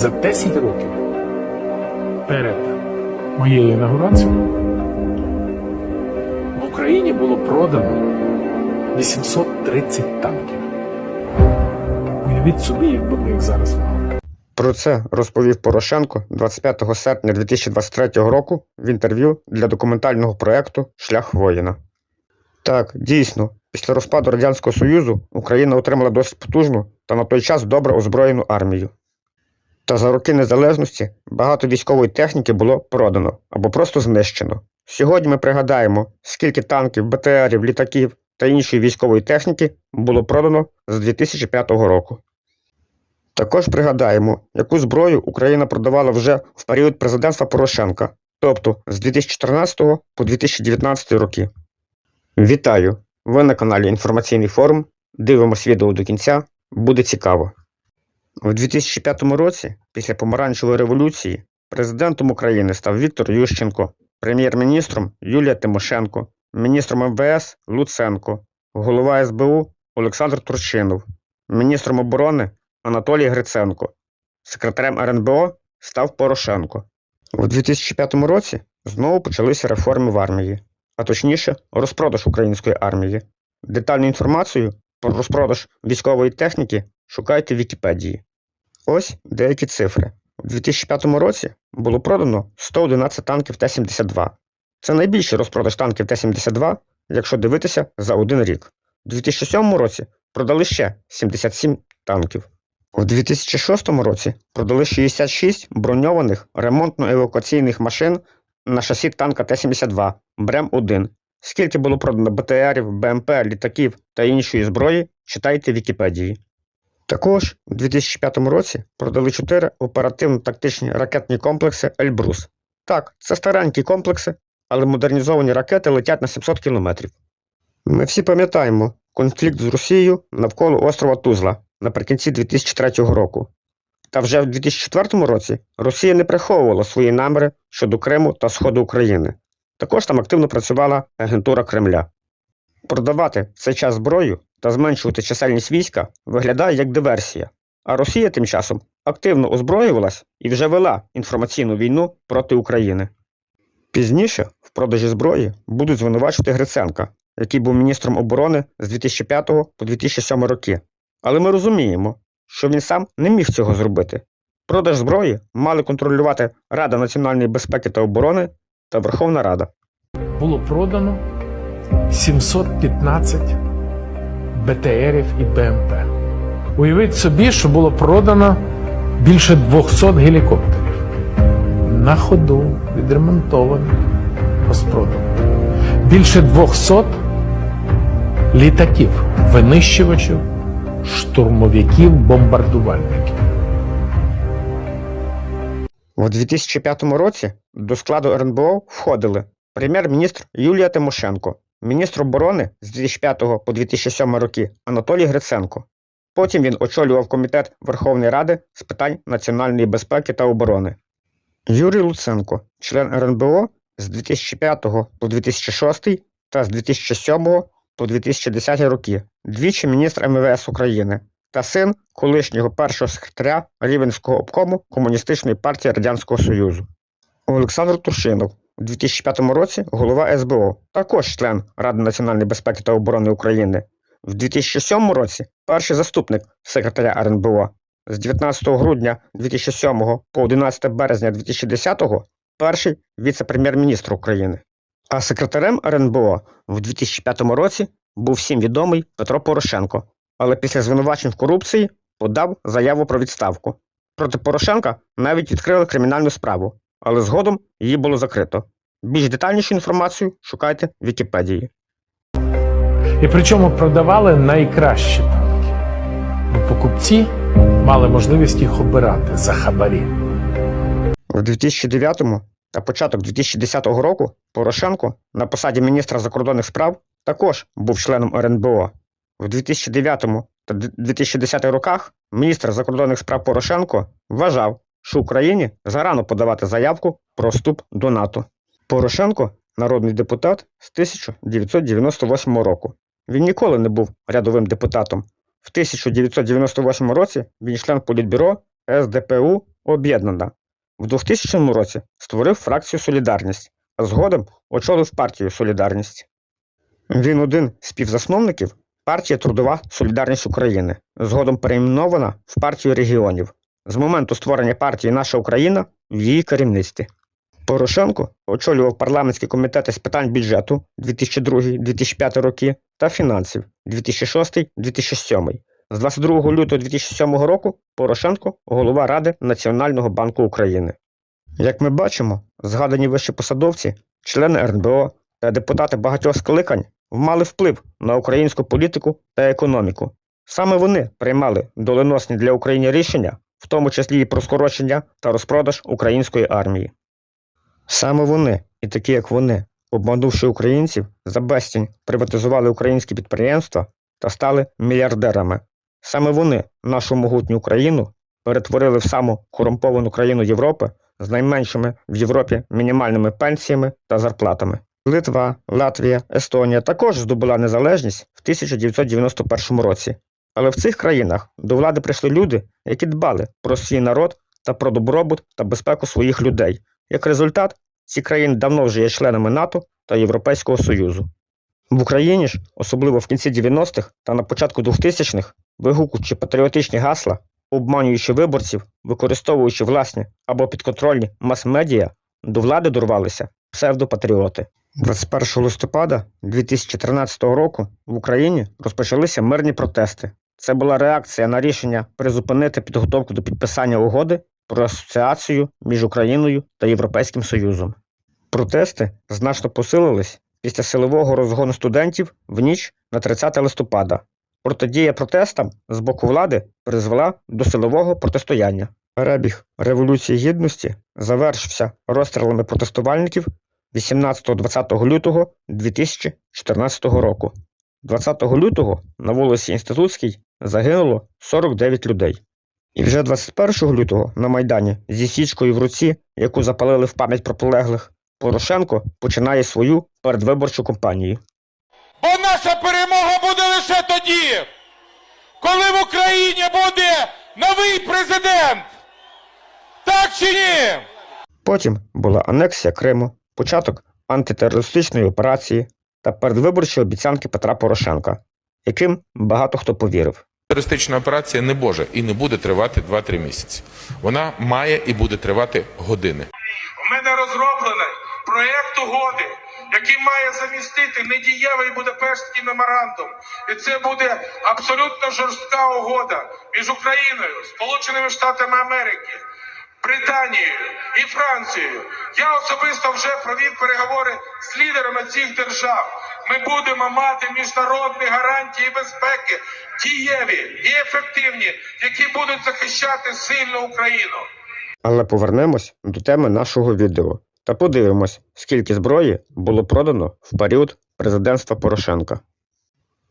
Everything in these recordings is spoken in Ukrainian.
За 10 років перед моєю інаугурацією в Україні було продано 830 танків. Уявіть собі, якби ми їх зараз мали. Про це розповів Порошенко 25 серпня 2023 року в інтерв'ю для документального проєкту Шлях воїна. Так, дійсно, після розпаду Радянського Союзу Україна отримала досить потужну та на той час добре озброєну армію. Та за роки незалежності багато військової техніки було продано або просто знищено. Сьогодні ми пригадаємо, скільки танків, БТРів, літаків та іншої військової техніки було продано з 2005 року. Також пригадаємо, яку зброю Україна продавала вже в період президентства Порошенка, тобто з 2014 по 2019 роки. Вітаю! Ви на каналі Інформаційний форум. Дивимось відео до кінця, буде цікаво. У 2005 році, після помаранчевої революції, президентом України став Віктор Ющенко, прем'єр-міністром Юлія Тимошенко, міністром МВС Луценко, голова СБУ Олександр Турчинов, міністром оборони Анатолій Гриценко. Секретарем РНБО став Порошенко. У 2005 році знову почалися реформи в армії, а точніше, розпродаж української армії. Детальну інформацію про розпродаж військової техніки шукайте в Вікіпедії. Ось деякі цифри. У 2005 році було продано 111 танків Т-72. Це найбільший розпродаж танків Т-72, якщо дивитися за один рік. У 2007 році продали ще 77 танків. У 2006 році продали 66 броньованих ремонтно-евакуаційних машин на шасі танка Т-72 Брем-1. Скільки було продано БТРів, БМП, літаків та іншої зброї, читайте в Вікіпедії. Також у 2005 році продали 4 оперативно-тактичні ракетні комплекси Ельбрус. Так, це старенькі комплекси, але модернізовані ракети летять на 700 кілометрів. Ми всі пам'ятаємо конфлікт з Росією навколо острова Тузла наприкінці 2003 року. Та вже в 2004 році Росія не приховувала свої наміри щодо Криму та Сходу України. Також там активно працювала агентура Кремля. Продавати в цей час зброю та зменшувати чисельність війська виглядає як диверсія, а Росія тим часом активно озброювалась і вже вела інформаційну війну проти України. Пізніше в продажі зброї будуть звинувачувати Гриценка, який був міністром оборони з 2005 по 2007 роки. Але ми розуміємо, що він сам не міг цього зробити. Продаж зброї мали контролювати Рада національної безпеки та оборони та Верховна Рада. Було продано 715 БТРів і БМП. Уявіть собі, що було продано більше 200 гелікоптерів. На ходу відремонтовані, розпродано. Більше 200 літаків, винищувачів, штурмовиків, бомбардувальників. У 2005 році до складу РНБО входили прем'єр-міністр Юлія Тимошенко, міністр оборони з 2005 по 2007 роки Анатолій Гриценко. Потім він очолював комітет Верховної Ради з питань національної безпеки та оборони. Юрій Луценко, член РНБО з 2005 по 2006 та з 2007 по 2010 роки, двічі міністр МВС України та син колишнього першого секретаря Рівенського обкому Комуністичної партії Радянського Союзу. Олександр Туршинов у 2005 році голова СБО, також член Ради національної безпеки та оборони України. В 2007 році перший заступник секретаря РНБО. З 19 грудня 2007 по 11 березня 2010 перший віце-прем'єр-міністр України. А секретарем РНБО в 2005 році був всім відомий Петро Порошенко, але після звинувачень в корупції подав заяву про відставку. Проти Порошенка навіть відкрили кримінальну справу, але згодом її було закрито. Більш детальнішу інформацію шукайте в Вікіпедії. І причому продавали найкращі танки. Бо покупці мали можливість їх обирати за хабарі. У 2009 та початок 2010 року Порошенко на посаді міністра закордонних справ також був членом РНБО. У 2009 та 2010 роках міністр закордонних справ Порошенко вважав, що Україні зарано подавати заявку про вступ до НАТО. Порошенко народний депутат з 1998 року. Він ніколи не був рядовим депутатом. В 1998 році він член політбюро СДПУ Об'єднана. В 2000 році створив фракцію Солідарність, а згодом очолив партію Солідарність. Він один з співзасновників партії Трудова Солідарність України, згодом перейменована в партію регіонів. З моменту створення партії Наша Україна в її керівництві. Порошенко очолював парламентські комітети з питань бюджету 2002-2005 роки та фінансів 2006-2007. З 22 лютого 2007 року Порошенко голова Ради Національного банку України. Як ми бачимо, згадані вищі посадовці, члени РНБО та депутати багатьох скликань мали вплив на українську політику та економіку. Саме вони приймали доленосні для України рішення, в тому числі і про скорочення та розпродаж української армії. Саме вони, і такі як вони, обманувши українців, за безцінь приватизували українські підприємства та стали мільярдерами. Саме вони нашу могутню Україну перетворили в саму корумповану країну Європи з найменшими в Європі мінімальними пенсіями та зарплатами. Литва, Латвія, Естонія також здобула незалежність в 1991 році. Але в цих країнах до влади прийшли люди, які дбали про свій народ та про добробут та безпеку своїх людей. Як результат, ці країни давно вже є членами НАТО та Європейського Союзу. В Україні ж, особливо в кінці 90-х та на початку 2000-х, вигукуючи патріотичні гасла, обманюючи виборців, використовуючи власні або підконтрольні мас-медіа, до влади дорвалися псевдопатріоти. 21 листопада 2013 року в Україні розпочалися мирні протести. Це була реакція на рішення призупинити підготовку до підписання угоди про асоціацію між Україною та Європейським Союзом. Протести значно посилились після силового розгону студентів в ніч на 30 листопада. Протидія протестам з боку влади призвела до силового протистояння. Перебіг Революції Гідності завершився розстрілами протестувальників 18-20 лютого 2014 року. 20 лютого на вулиці Інститутській загинуло 49 людей. І вже 21 лютого на Майдані зі січкою в руці, яку запалили в пам'ять про полеглих, Порошенко починає свою передвиборчу кампанію. Бо наша перемога буде лише тоді, коли в Україні буде новий президент. Так чи ні? Потім була анексія Криму, початок антитерористичної операції та передвиборчі обіцянки Петра Порошенка, яким багато хто повірив. Терористична операція не може і не буде тривати 2-3 місяці. Вона має і буде тривати години. У мене розроблений проєкт угоди, який має замістити недієвий Будапештський меморандум. І це буде абсолютно жорстка угода між Україною, Сполученими Штатами Америки, Британією і Францією. Я особисто вже провів переговори з лідерами цих держав. Ми будемо мати міжнародні гарантії безпеки, дієві і ефективні, які будуть захищати сильну Україну. Але повернемось до теми нашого відео та подивимось, скільки зброї було продано в період президентства Порошенка.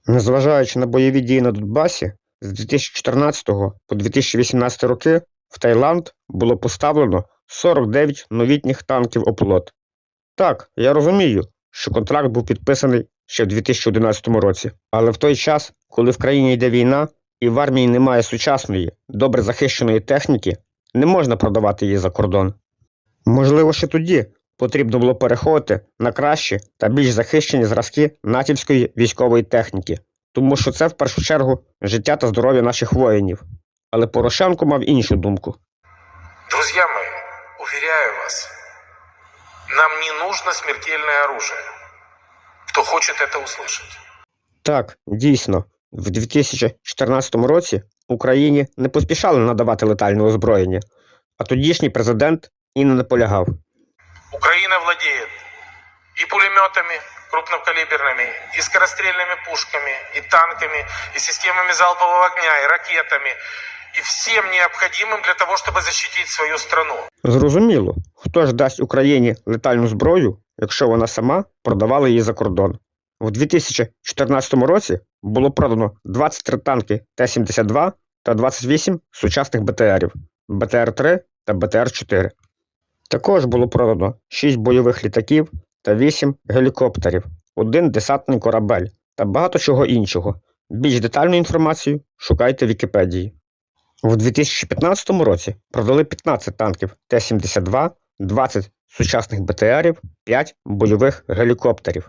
Незважаючи на бойові дії на Донбасі, з 2014 по 2018 роки в Таїланд було поставлено 49 новітніх танків оплот. Так, я розумію, що контракт був підписаний ще в 2011 році, але в той час, коли в країні йде війна і в армії немає сучасної, добре захищеної техніки, не можна продавати її за кордон. Можливо, ще тоді потрібно було переходити на кращі та більш захищені зразки натівської військової техніки, тому що це в першу чергу життя та здоров'я наших воїнів. Але Порошенко мав іншу думку. Друзья мои, уверяю вас, нам не нужно смертельное оружие. Кто хочет это услышать? Так, дійсно, в 2014 році Україні не поспішали надавати летальне озброєння, а тодішній президент і не наполягав. Украина владеет и пулеметами крупнокалиберными, и скорострельными пушками, и танками, и системами залпового огня, и ракетами, и всем необходимым для того, чтобы защитить свою страну. Зрозуміло, хто ж дасть Україні летальну зброю, якщо вона сама продавала її за кордон. У 2014 році було продано 23 танки Т-72 та 28 сучасних БТРів БТР-3 та БТР-4. Також було продано 6 бойових літаків та 8 гелікоптерів, один десантний корабель та багато чого іншого. Більш детальну інформацію шукайте в Вікіпедії. У 2015 році продали 15 танків Т-72, 20 сучасних БТРів, 5 бойових гелікоптерів.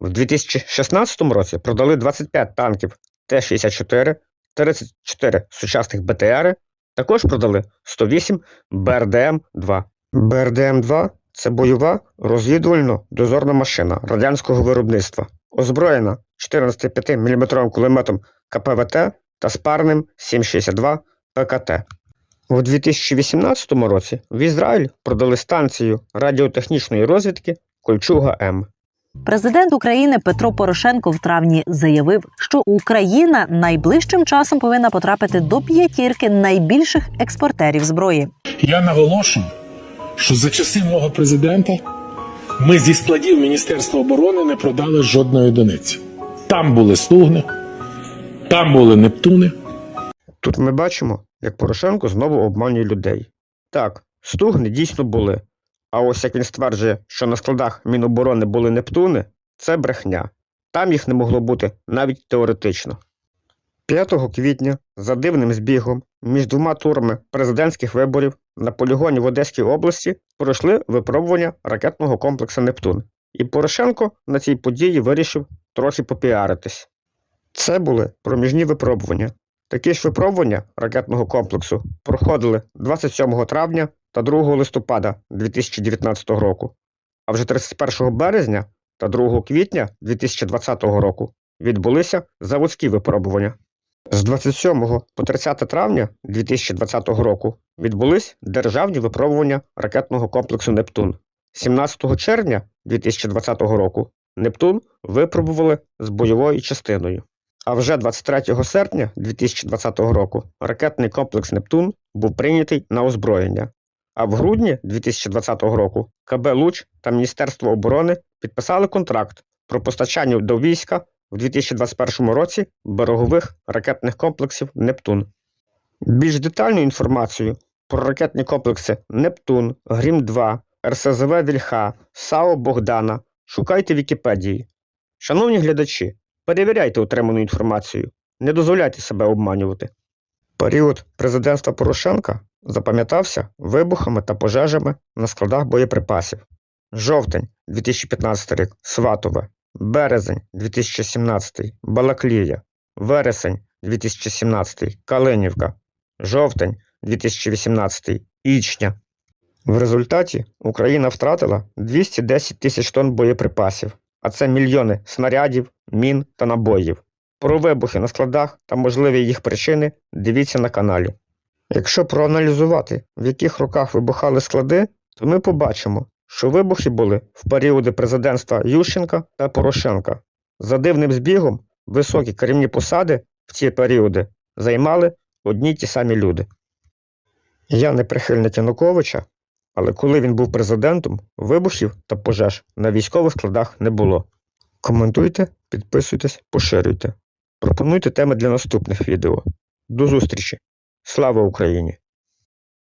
У 2016 році продали 25 танків Т-64, 34 сучасних БТРи, також продали 108 БРДМ-2. БРДМ-2 це бойова розвідувально-дозорна машина радянського виробництва, озброєна 14,5 мм кулеметом КПВТ та спарним 7,62 ПКТ. У 2018 році в Ізраїль продали станцію радіотехнічної розвідки Кольчуга М. Президент України Петро Порошенко в травні заявив, що Україна найближчим часом повинна потрапити до п'ятірки найбільших експортерів зброї. Я наголошую, що за часи мого президента ми зі складів Міністерства оборони не продали жодної одиниці. Там були стугни, там були Нептуни. Тут ми бачимо, як Порошенко знову обманює людей. Так, стугни дійсно були. А ось як він стверджує, що на складах Міноборони були Нептуни, це брехня. Там їх не могло бути навіть теоретично. 5 квітня, за дивним збігом, між двома турами президентських виборів на полігоні в Одеській області пройшли випробування ракетного комплексу Нептун. І Порошенко на цій події вирішив трохи попіаритись. Це були проміжні випробування. Такі ж випробування ракетного комплексу проходили 27 травня та 2 листопада 2019 року, а вже 31 березня та 2 квітня 2020 року відбулися заводські випробування. З 27 по 30 травня 2020 року відбулись державні випробування ракетного комплексу Нептун. 17 червня 2020 року Нептун випробували з бойовою частиною. А вже 23 серпня 2020 року ракетний комплекс Нептун був прийнятий на озброєння. А в грудні 2020 року КБ Луч та Міністерство оборони підписали контракт про постачання до війська в 2021 році берегових ракетних комплексів Нептун. Більш детальну інформацію про ракетні комплекси Нептун, Грім-2, РСЗВ Вільха, САО Богдана шукайте в Вікіпедії. Шановні глядачі, перевіряйте отриману інформацію, не дозволяйте себе обманювати. Період президентства Порошенка запам'ятався вибухами та пожежами на складах боєприпасів. Жовтень 2015 рік Сватове, березень 2017 Балаклія, вересень 2017 Калинівка, жовтень 2018 Ічня. В результаті Україна втратила 210 тисяч тонн боєприпасів, а це мільйони снарядів, мін та набоїв. Про вибухи на складах та можливі їх причини дивіться на каналі. Якщо проаналізувати, в яких роках вибухали склади, то ми побачимо, що вибухи були в періоди президентства Ющенка та Порошенка. За дивним збігом, високі керівні посади в ці періоди займали одні й ті самі люди. Я не прихильник Януковича, але коли він був президентом, вибухів та пожеж на військових складах не було. Коментуйте, підписуйтесь, поширюйте. Пропонуйте теми для наступних відео. До зустрічі! Слава Україні!